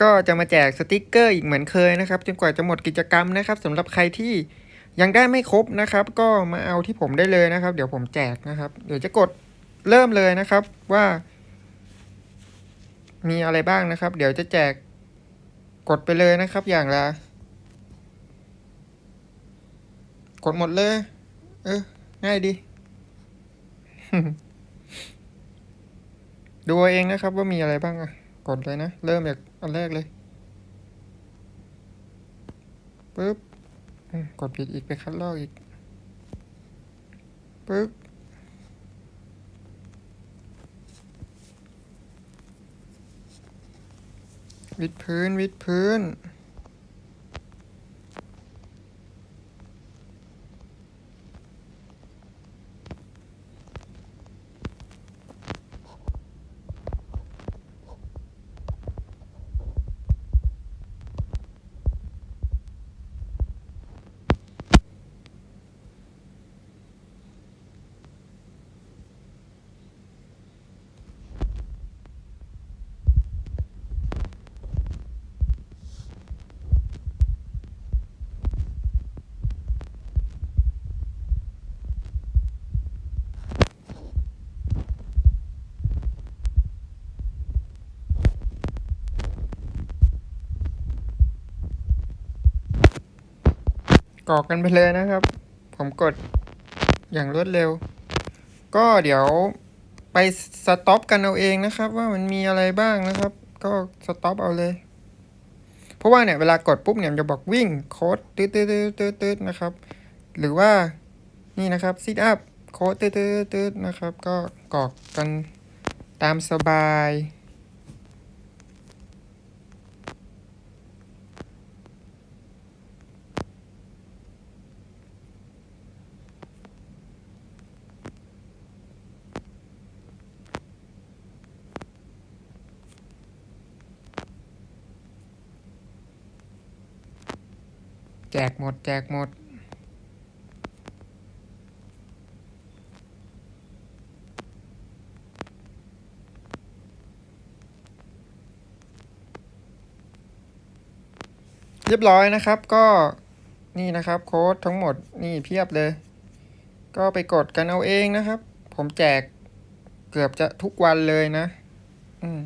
ก็จะมาแจกสติกเกอร์อีกเหมือนเคยนะครับ จนกว่าจะหมดกิจกรรมนะครับสำหรับใครที่ยังได้ไม่ครบนะครับ ก็มาเอาที่ผมได้เลยนะครับ เดี๋ยวผมแจกนะครับ เดี๋ยวจะกดเริ่มเลยนะครับว่า มีอะไรบ้างนะครับ เดี๋ยวจะแจกกดไปเลยนะครับ อย่างละกดหมดเลย เออ ง่ายดี ดูเองนะครับว่ามีอะไรบ้างอะ กดเลยนะ เริ่มจากอันแรกเลยปึ๊บกดผิดอีกไปคัดลอกอีกปึ๊บวิดพื้นวิดพื้น กรอกกันไปเลยนะครับ ผมกดอย่างรวดเร็ว ก็เดี๋ยวไปสต็อปกันเอาเองนะครับ ว่ามันมีอะไรบ้างนะครับ ก็สต็อปเอาเลย เพราะว่าเนี่ยเวลากดปุ๊บเนี่ยมันจะบอกวิ่งโค้ดตืดตืดตืดตืดตืดนะครับ หรือว่านี่นะครับซิทอัพโค้ดตืดตืดตืดนะครับ ก็กรอกกันตามสบาย แจกหมด แจกหมด เรียบร้อยนะครับก็นี่นะครับโค้ดทั้งหมดนี่เพียบเลย ก็ไปกดกันเอาเองนะครับ ผมแจกเกือบจะทุกวันเลยนะ อืม